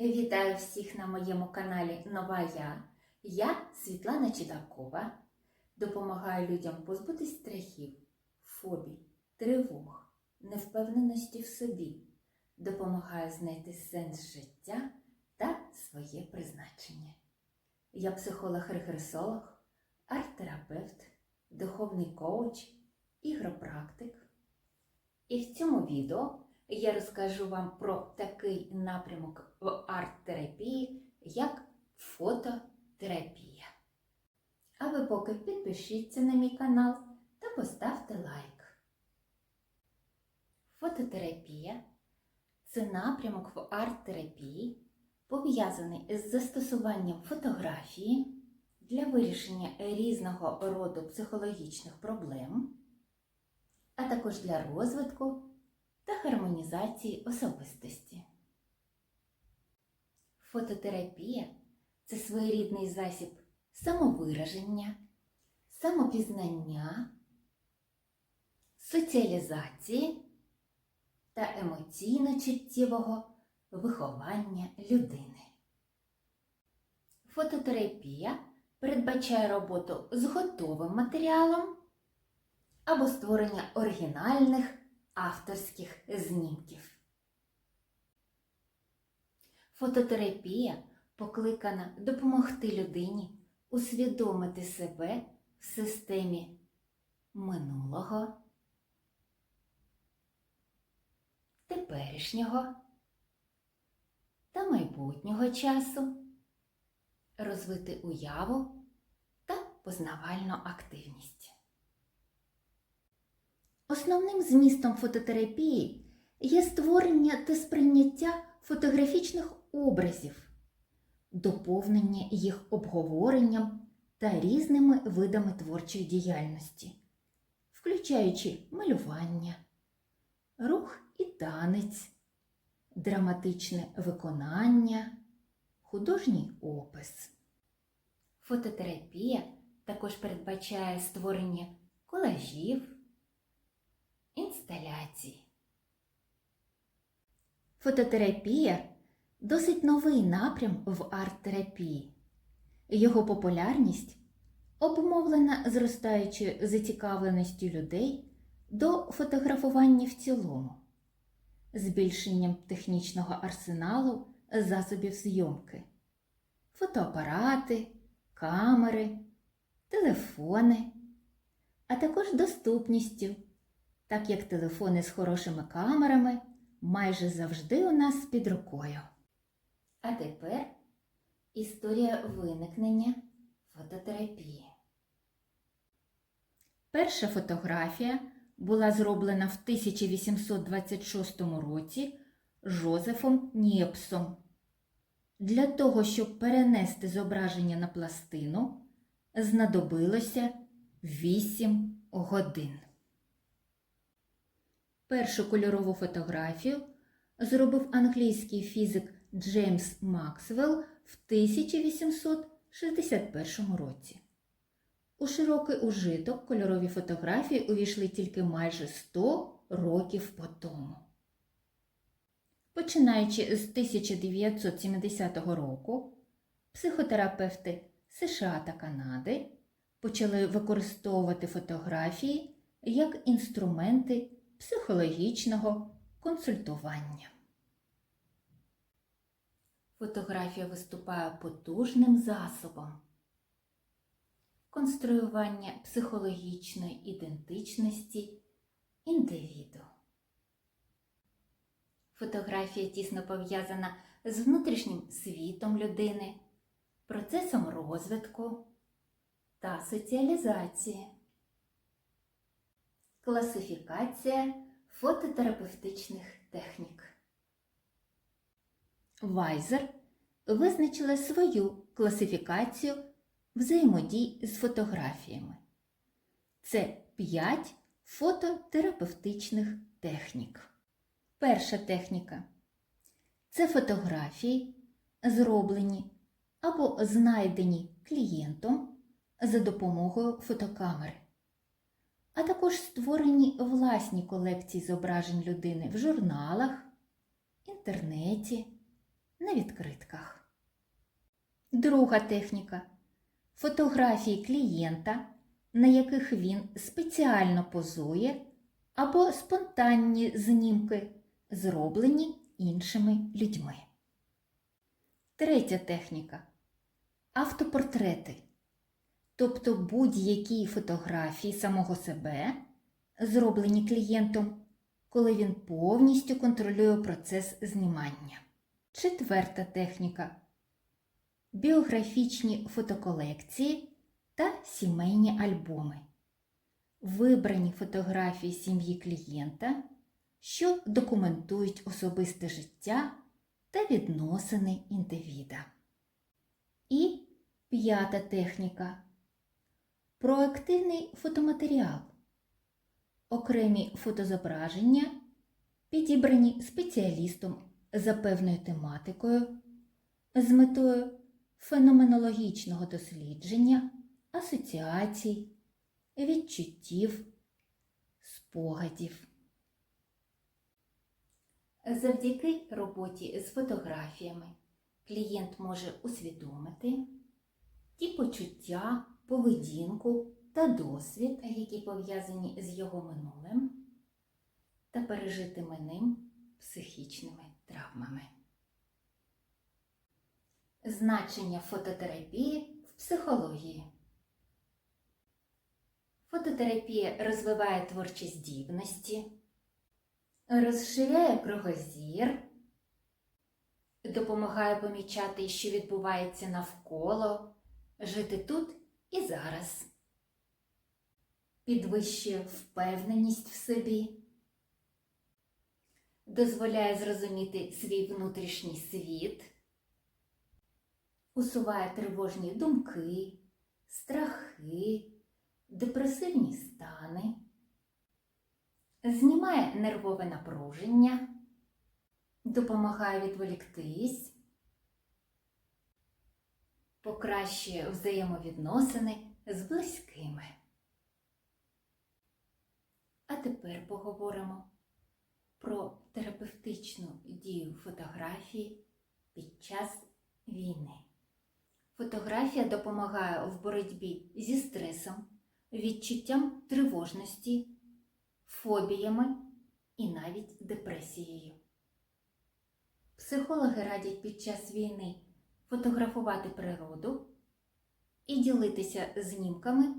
Вітаю всіх на моєму каналі Нова Я. Я Світлана Чидакова. Допомагаю людям позбутись страхів, фобій, тривог, невпевненості в собі. Допомагаю знайти сенс життя та своє призначення. Я психолог-регресолог, арт-терапевт, духовний коуч, ігропрактик. І в цьому відео я розкажу вам про такий напрямок в арт-терапії, як фототерапія. А ви поки підпишіться на мій канал та поставте лайк. Фототерапія це напрямок в арт-терапії, пов'язаний з застосуванням фотографії для вирішення різного роду психологічних проблем, а також для розвитку та гармонізації особистості. Фототерапія це своєрідний засіб самовираження, самопізнання, соціалізації та емоційно-чуттєвого виховання людини. Фототерапія передбачає роботу з готовим матеріалом або створення оригінальних авторських знімків. Фототерапія покликана допомогти людині усвідомити себе в системі минулого, теперішнього та майбутнього часу, розвити уяву та познавальну активність. Основним змістом фототерапії є створення та сприйняття фотографічних образів, доповнення їх обговоренням та різними видами творчої діяльності, включаючи малювання, рух і танець, драматичне виконання, художній опис. Фототерапія також передбачає створення колажів інсталяцій. Фототерапія досить новий напрям в арт-терапії. Його популярність обумовлена зростаючою зацікавленістю людей до фотографування в цілому, збільшенням технічного арсеналу засобів зйомки, фотоапарати, камери, телефони, а також доступністю так як телефони з хорошими камерами майже завжди у нас під рукою. А тепер історія виникнення фототерапії. Перша фотографія була зроблена в 1826 році Жозефом Нєпсом. Для того, щоб перенести зображення на пластину, знадобилося 8 годин. Першу кольорову фотографію зробив англійський фізик Джеймс Максвелл в 1861 році. У широкий ужиток кольорові фотографії увійшли тільки майже 100 років по тому. Починаючи з 1970 року, психотерапевти США та Канади почали використовувати фотографії як інструменти психологічного консультування. Фотографія виступає потужним засобом конструювання психологічної ідентичності індивіду. Фотографія тісно пов'язана з внутрішнім світом людини, процесом розвитку та соціалізації. Класифікація фототерапевтичних технік. Вайзер визначила свою класифікацію взаємодій з фотографіями. Це 5 фототерапевтичних технік. Перша техніка це фотографії, зроблені або знайдені клієнтом за допомогою фотокамери а також створені власні колекції зображень людини в журналах, інтернеті, на відкритках. Друга техніка фотографії клієнта, на яких він спеціально позує, або спонтанні знімки, зроблені іншими людьми. Третя техніка автопортрети, тобто будь-які фотографії самого себе, зроблені клієнтом, коли він повністю контролює процес знімання. Четверта техніка біографічні фотоколекції та сімейні альбоми. Вибрані фотографії сім'ї клієнта, що документують особисте життя та відносини індивіда. І п'ята техніка проактивний фотоматеріал. Окремі фотозображення, підібрані спеціалістом за певною тематикою з метою феноменологічного дослідження, асоціацій, відчуттів, спогадів. Завдяки роботі з фотографіями клієнт може усвідомити ті почуття, поведінку та досвід, які пов'язані з його минулим, та пережитими ним психічними травмами. Значення фототерапії в психології. Фототерапія розвиває творчі здібності, розширяє кругозір, допомагає помічати, що відбувається навколо, жити тут і зараз, підвищує впевненість в собі, дозволяє зрозуміти свій внутрішній світ. Усуває тривожні думки, страхи, депресивні стани, знімає нервове напруження, допомагає відволіктись, покращує взаємовідносини з близькими. А тепер поговоримо про терапевтичну дію фотографії під час війни. Фотографія допомагає в боротьбі зі стресом, відчуттям тривожності, фобіями і навіть депресією. Психологи радять під час війни фотографувати природу і ділитися знімками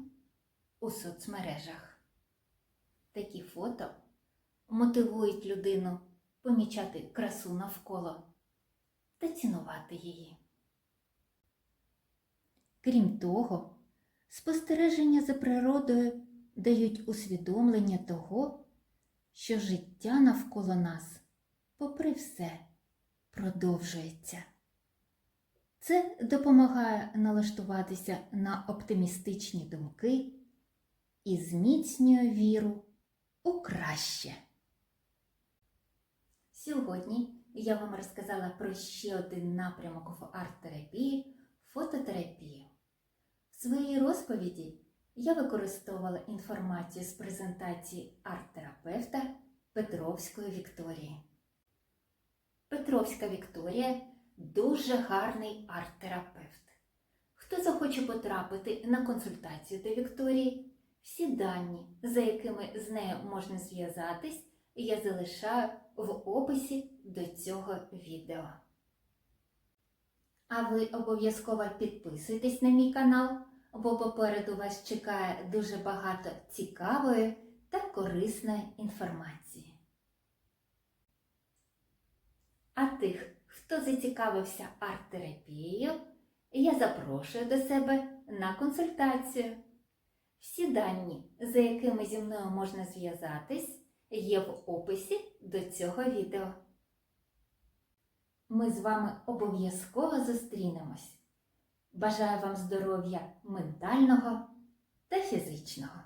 у соцмережах. Такі фото мотивують людину помічати красу навколо та цінувати її. Крім того, спостереження за природою дають усвідомлення того, що життя навколо нас, попри все, продовжується. Це допомагає налаштуватися на оптимістичні думки і зміцнює віру у краще. Сьогодні я вам розказала про ще один напрямок в арт-терапії фототерапію. В своїй розповіді я використовувала інформацію з презентації арт-терапевта Петровської Вікторії. Петровська Вікторія дуже гарний арт-терапевт. Хто захоче потрапити на консультацію до Вікторії, всі дані, за якими з нею можна зв'язатись, я залишаю в описі до цього відео. А ви обов'язково підписуйтесь на мій канал, бо попереду вас чекає дуже багато цікавої та корисної інформації. А тих, хто зацікавився арт-терапією, я запрошую до себе на консультацію. Всі дані, за якими зі мною можна зв'язатись, є в описі до цього відео. Ми з вами обов'язково зустрінемось. Бажаю вам здоров'я ментального та фізичного.